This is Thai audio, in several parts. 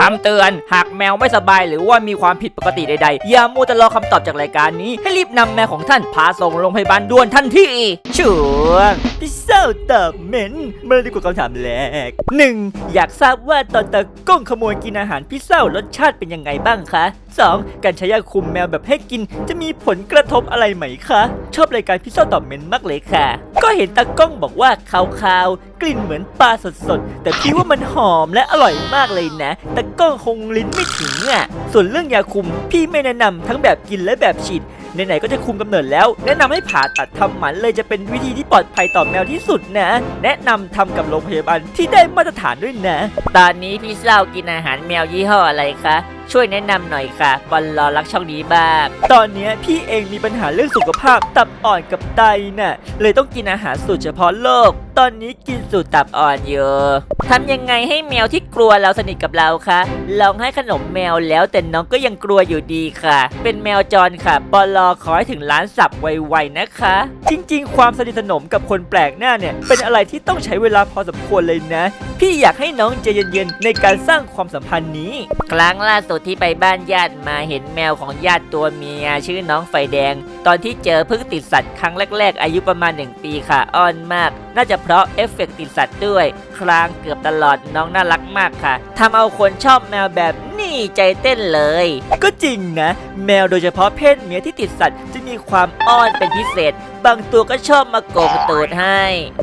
คำเตือน หากแมวไม่สบายหรือว่ามีความผิดปกติใดๆ อย่ามัวแต่รอคำตอบจากรายการนี้ ให้รีบนำแมวของท่านพาส่งโรงพยาบาลด่วนทันทีช่วงพี่เส้าตอบเหม็นมาดีกว่าคำถามแรกหนึ่งอยากทราบว่าตอนตะก้งขโมยกินอาหารพี่เส้ารสชาติเป็นยังไงบ้างคะ 2. การใช้ยาคุมแมวแบบให้กิน จะมีผลกระทบอะไรไหมคะ ชอบรายการพี่เศร้าตอบเมนมากเลยค่ะ ก็เห็นตากล้องบอกว่าคาวๆ กลิ่นเหมือนปลาสดๆ แต่พี่ว่ามันหอมและอร่อยมากเลยนะ ตากล้องคงลิ้นไม่ถึงอะ ส่วนเรื่องยาคุมพี่ไม่แนะนำทั้งแบบกินและแบบฉีดไหนๆก็จะคุมกำเนิดแล้ว แนะนำให้ผ่าตัดทำหมันเลยจะเป็นวิธีที่ปลอดภัยต่อแมวที่สุดนะ แนะนำทำกับโรงพยาบาลที่ได้มาตรฐานด้วยนะ ตอนนี้พี่เศร้ากินอาหารแมวยี่ห้ออะไรคะ ช่วยแนะนำหน่อยค่ะบอลรอรักช่องนี้บ้างตอนนี้พี่เองมีปัญหาเรื่องสุขภาพตับอ่อนกับไตน่ะ เลยต้องกินอาหารสูตรเฉพาะโลก ตอนนี้กินสูตรตับอ่อนเยอะทำยังไงให้แมวที่กลัวเราสนิทกับเราคะลองให้ขนมแมวแล้วแต่น้องก็ยังกลัวอยู่ดีค่ะ เป็นแมวจรค่ะบอลรอขอให้ถึงล้านสับไวๆนะคะ จริง ๆ ความสนิทสนมกับคนแปลกหน้าเนี่ย เป็นอะไรที่ต้องใช้เวลาพอสมควรเลยนะ พี่อยากให้น้องใจเย็นๆในการสร้างความสัมพันธ์นี้ ครั้งล่าสุดที่ไปบ้านญาติมาเห็นแมวของญาติตัวเมียชื่อน้องไฟแดง ตอนที่เจอเพิ่งติดสัตว์ครั้งแรก ๆ อายุประมาณ 1 ปีค่ะ อ่อนมาก น่าจะเพราะเอฟเฟกต์ติดสัตว์ด้วย คลางเกือบตลอดน้องน่ารักมากค่ะทำเอาคนชอบแมวแบบีใจเต้นเลย ก็จริงนะ แมวโดยเฉพาะเพศเมียที่ติดสัตว์จะมีความอ้อนเป็นพิเศษ บางตัวก็ชอบมาโกงตูดให้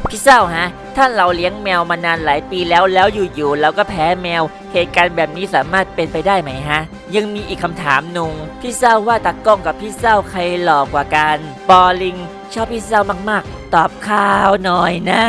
พี่เศร้าฮะ ถ้าเราเลี้ยงแมวมานานหลายปีแล้วแล้วอยู่ๆเราก็แพ้แมว เหตุการณ์แบบนี้สามารถเป็นไปได้ไหมฮะ ยังมีอีกคำถามหนุ่งพี่เศร้าว่าตากล้องกับพี่เศร้าใครหล่อกว่ากัน ปอลิง ชอบพี่เศร้ามากๆ ตอบข่าวหน่อยนะ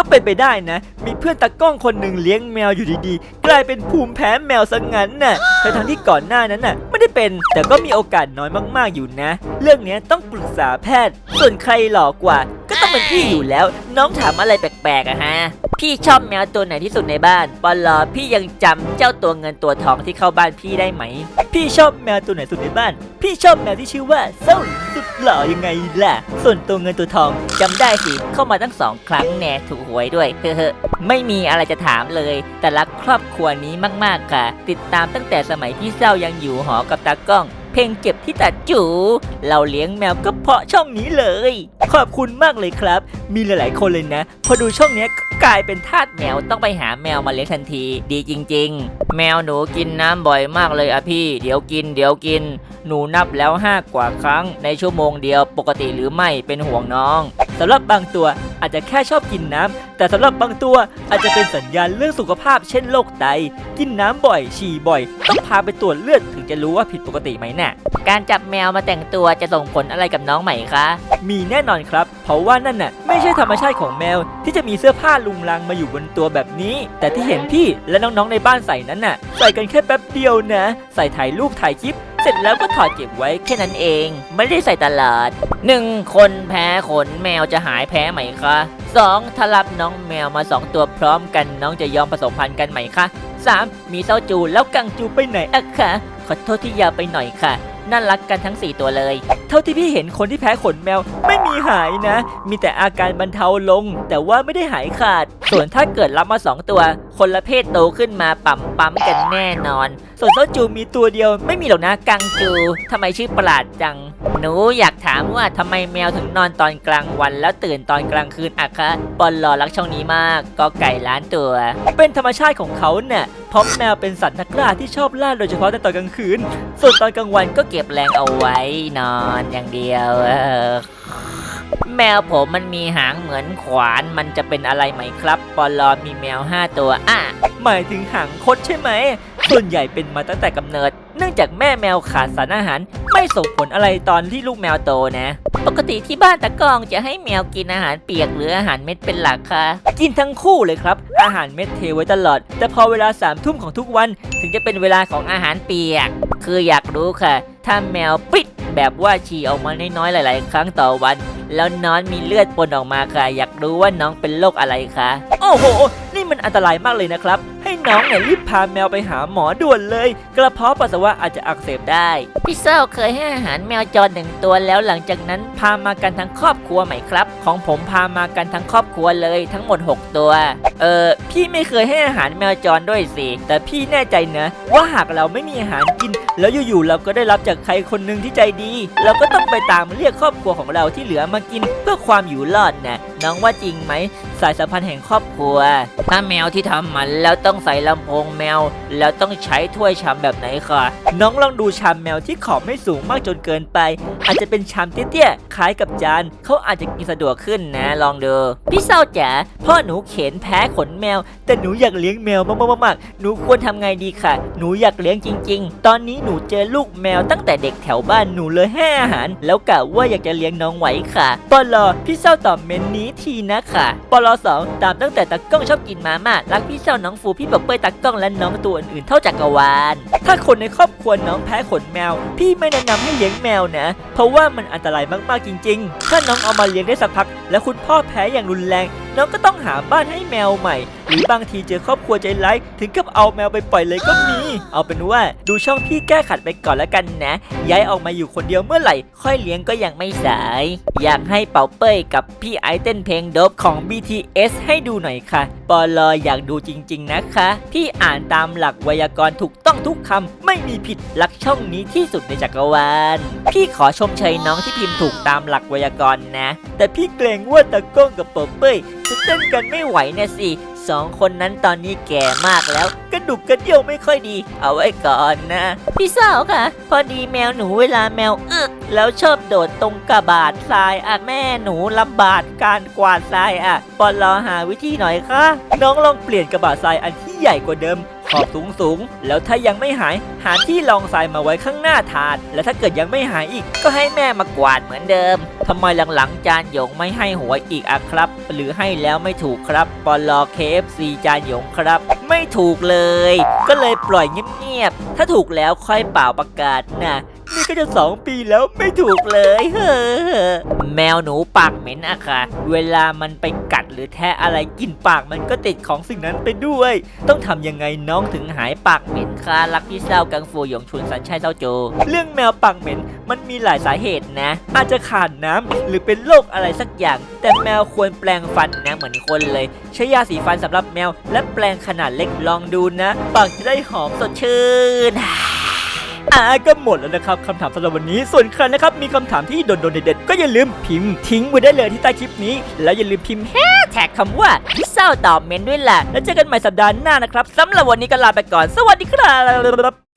ก็เป็นไปได้นะ มีเพื่อนตากล้องคนหนึ่งเลี้ยงแมวอยู่ดีๆ กลายเป็นภูมิแพ้แมวซะงั้นน่ะทั้งที่ก่อนหน้านั้นน่ะไม่ได้เป็นแต่ก็มีโอกาสน้อยมากๆอยู่นะ เรื่องนี้ต้องปรึกษาแพทย์ ส่วนใครหลอกกว่า ต้องเป็นพี่อยู่แล้ว น้องถามอะไรแปลกๆอะฮะ พี่ชอบแมวตัวไหนที่สุดในบ้านปอลอพี่ยังจำเจ้าตัวเงินตัวทองที่เข้าบ้านพี่ได้ไหม พี่ชอบแมวตัวไหนสุดในบ้าน พี่ชอบแมวที่ชื่อว่าเซาสุดหล่อยังไงล่ะ ส่วนตัวเงินตัวทองจำได้สิเข้ามาตั้งสองครั้งแน่ถูกหวยด้วยเฮ้อไม่มีอะไรจะถามเลย แต่รักครอบครัวนี้มากๆค่ะ ติดตามตั้งแต่สมัยพี่เศร้ายังอยู่หอกับตากล้อง เพลงเก็บที่ตัดจูเราเลี้ยงแมวก็เพาะช่องนี้เลย ขอบคุณมากเลยครับ มีหลายๆ คนเลยนะ พอดูช่องนี้ยก็กลายเป็นทาสแมวต้องไปหาแมวมาเลี้ยงทันที ดีจริง ๆ แมวหนูกินน้ำบ่อยมากเลยอะพี่ เดี๋ยวกิน เดี๋ยวกิน หนูนับแล้วห้ากว่าครั้งในชั่วโมงเดียวปกติหรือไม่เป็นห่วงน้อง สำหรับบางตัวอาจจะแค่ชอบกินน้ำ แต่สำหรับบางตัวอาจจะเป็นสัญญาณเรื่องสุขภาพเช่นโรคไต กินน้ำบ่อย ฉี่บ่อย ต้องพาไปตรวจเลือดถึงจะรู้ว่าผิดปกติไหมน่ะการจับแมวมาแต่งตัวจะส่งผลอะไรกับน้องไหมคะ มีแน่นอนครับเพ ราะว่านั่นน่ะไม่ใช่ธรรมชาติของแมว ที่จะมีเสื้อผ้าลุงลังมาอยู่บนตัวแบบนี้ แต่ที่เห็นพี่และน้องๆในบ้านใส่นั้นน่ะ ใส่กันแค่แป๊บเดียวนะ ใส่ถ่ายรูปถ่ายคลิป เสร็จแล้วก็ถอดเก็บไว้แค่นั้นเอง ไม่ได้ใส่ตลาดหนึ่งคนแพ้ขนแมวจะหายแพ้ไหมคะสองถ้ารับน้องแมวมาสองตัวพร้อมกันน้องจะยอมผสมพันธุ์กันไหมคะสามมีเต้าจูแล้วกังจูไปไหนอะคะขอโทษที่ยาวไปหน่อยค่ะน่ารักกันทั้ง 4 ตัวเลย เท่าที่พี่เห็นคนที่แพ้ขนแมว ไม่ มีหายนะ มีแต่อาการบรรเทาลง แต่ว่าไม่ได้หายขาด ส่วนถ้าเกิดรับมา 2 ตัว คนละเพศโตขึ้นมาปั๊มปั๊มกันแน่นอน ส่วนเจ้าจูมีตัวเดียวไม่มีหรอกนะกังจูทำไมชื่อประหลาดจัง หนูอยากถามว่าทำไมแมวถึงนอนตอนกลางวันแล้วตื่นตอนกลางคืนอะคะบอลรอรักช่องนี้มาก ก็ไก่ล้านตัว เป็นธรรมชาติของเขาเนี่ยเพราะแมวเป็นสัตว์นักล่าที่ชอบล่าโดยเฉพาะในตอนกลางคืน ส่วนตอนกลางวันก็เก็บแรงเอาไว้นอนอย่างเดียวเออ แมวผมมันมีหางเหมือนขวาน มันจะเป็นอะไรไหมครับปอลอมีแมว 5 ตัวอะหมายถึงหางคดใช่ไหม ส่วนใหญ่เป็นมาตั้งแต่กำเนิด เนื่องจากแม่แมวขาดสารอาหาร ไม่ส่งผลอะไรตอนที่ลูกแมวโตนะ ปกติที่บ้านตะกองจะให้แมวกินอาหารเปียกหรืออาหารเม็ดเป็นหลักคะกินทั้งคู่เลยครับ อาหารเม็ดเทไว้ตลอด แต่พอเวลาสามทุ่มของทุกวัน ถึงจะเป็นเวลาของอาหารเปียก คืออยากรู้ค่ะ ถ้าแมวปิดแบบว่าฉี่ออกมาน้อยๆหลาย ๆ ครั้งต่อวัน แล้วน้องมีเลือดปนออกมาค่ะ อยากรู้ว่าน้องเป็นโรคอะไรคะโอ้โห นี่มันอันตรายมากเลยนะครับ ให้ให้น้องเนี่ยรีบพาแมวไปหาหมอด่วนเลย กระเพาะปัสสาวะอาจจะอักเสบได้พี่เศร้าเคยให้อาหารแมวจรหนึ่งตัวแล้วหลังจากนั้นพามากันทั้งครอบครัวไหมครับ ของผมพามากันทั้งครอบครัวเลยทั้งหมด 6 ตัว เออพี่ไม่เคยให้อาหารแมวจรด้วยสิ แต่พี่แน่ใจนะ ว่าหากเราไม่มีอาหารกิน แล้วอยู่ๆเราก็ได้รับจากใครคนหนึ่งที่ใจดี เราก็ต้องไปตามเรียกครอบครัวของเราที่เหลือมากินเพื่อความอยู่รอดนะน้องว่าจริงไหม สายสัมพันธ์แห่งครอบครัว ถ้าแมวที่ทำมันแล้วต้องใส่ลำโพงแมว แล้วต้องใช้ถ้วยชามแบบไหนคะน้องลองดูชามแมวที่ขอบไม่สูงมากจนเกินไป อาจจะเป็นชามเตี้ยๆคล้ายกับจานเขาอาจจะกินสะดวกขึ้นนะ ลองดูพี่เศร้าจ๋าพ่อหนูเข็นแพ้ขนแมว แต่หนูอยากเลี้ยงแมวมากๆๆหนูควรทำไงดีค่ะ หนูอยากเลี้ยงจริง ๆ ตอนนี้หนูเจอลูกแมวตั้งแต่เด็กแถวบ้านหนูเลยให้อาหาร แล้วกะว่าอยากจะเลี้ยงน้องไว้ค่ะปลอพี่เศร้าตอบเมนนี้ทีนะค่ะปลสองตามตั้งแต่ตากล้องชอบกินมาม่ารักพี่เศร้าน้องฟูพี่บอกเป้ยตากล้องและน้องตัวอื่นๆเท่าจักรวาล ถ้าคนในครอบครัวน้องแพ้ขนแมว พี่ไม่แนะนำให้เลี้ยงแมวนะ เพราะว่ามันอันตรายมากๆจริง ๆ ถ้าน้องเอามาเลี้ยงได้สักพัก แล้วคุณพ่อแพ้อย่างรุนแรงเราก็ต้องหาบ้านให้แมวใหม่ หรือบางทีเจอครอบครัวใจร้ายถึงกับเอาแมวไปปล่อยเลยก็มี เอาเป็นว่าดูช่องพี่แก้ขัดไปก่อนแล้วกันนะ ย้ายออกมาอยู่คนเดียวเมื่อไหร่ ค่อยเลี้ยงก็ยังไม่สาย อยากให้เป่าเป้ยกับพี่ไอเต้นเพลงโดบของ BTS ให้ดูหน่อยค่ะปอลออยากดูจริง ๆ นะคะ พี่อ่านตามหลักไวยากรณ์ถูกต้องทุกคำไม่มีผิดรักช่องนี้ที่สุดในจักรวาลพี่ขอชมเชยน้องที่พิมพ์ถูกตามหลักไวยากรณ์นะ แต่พี่เกรงว่าตะก้องกับเป่าเป้ยจะเต้นกันไม่ไหวนะสิ สองคนนั้นตอนนี้แก่มากแล้ว กระดูกกระเดี่ยวไม่ค่อยดี เอาไว้ก่อนนะ พี่สาวค่ะ พอดีแมวหนูเวลาแมวอึกแล้วชอบโดดตรงกระบาดทรายอะแม่หนูลำบากการกวาดทรายอะปอนรอหาวิธีหน่อยค่ะ น้องลองเปลี่ยนกระบาดทรายอันที่ใหญ่กว่าเดิม ขอบสูงสูงๆแล้วถ้ายังไม่หายหาที่รองทรายมาไว้ข้างหน้าถาด และถ้าเกิดยังไม่หายอีก ก็ให้แม่มากวาดเหมือนเดิมทำไมหลังๆจานหยงไม่ให้หวยอีกอะครับ หรือให้แล้วไม่ถูกครับปอลอเคฟซีจานหยงครับ ไม่ถูกเลย ก็เลยปล่อยเงียบๆถ้าถูกแล้วค่อยเป่าประกาศนะ นี่ก็จะสองปีแล้วไม่ถูกเลยเฮ้อแมวหนูปากเหม็นอะค่ะ เวลามันไปกัดหรือแทะอะไรกินปากมันก็ติดของสิ่งนั้นไปด้วย ต้องทำยังไงน้องถึงหายปากเหม็นคะรักพี่เศร้ากังฟูหยงชุนสันชัยเศร้าโจ เรื่องแมวปากเหม็นมันมีหลายสาเหตุนะ อาจจะขาดน้ำหรือเป็นโรคอะไรสักอย่าง แต่แมวควรแปลงฟันนะเหมือนคนเลย ใช้ยาสีฟันสำหรับแมว และแปลงขนาดเล็กลองดูนะ ปากจะได้หอมสดชื่น อ่าก็หมดแล้วนะครับคำถามสำหรับวันนี้ส่วนใครนะครับมีคำถามที่โดนๆเด็ดๆก็อย่าลืมพิมพ์ทิ้งไว้ได้เลยที่ใต้คลิปนี้ แล้วอย่าลืมพิมพ์แฮชแท็กคำว่าพี่เศร้าตอบเมนด้วยละแล้วเจอกันใหม่สัปดาห์หน้านะครับสำหรับวันนี้ก็ลาไปก่อน สวัสดีครับ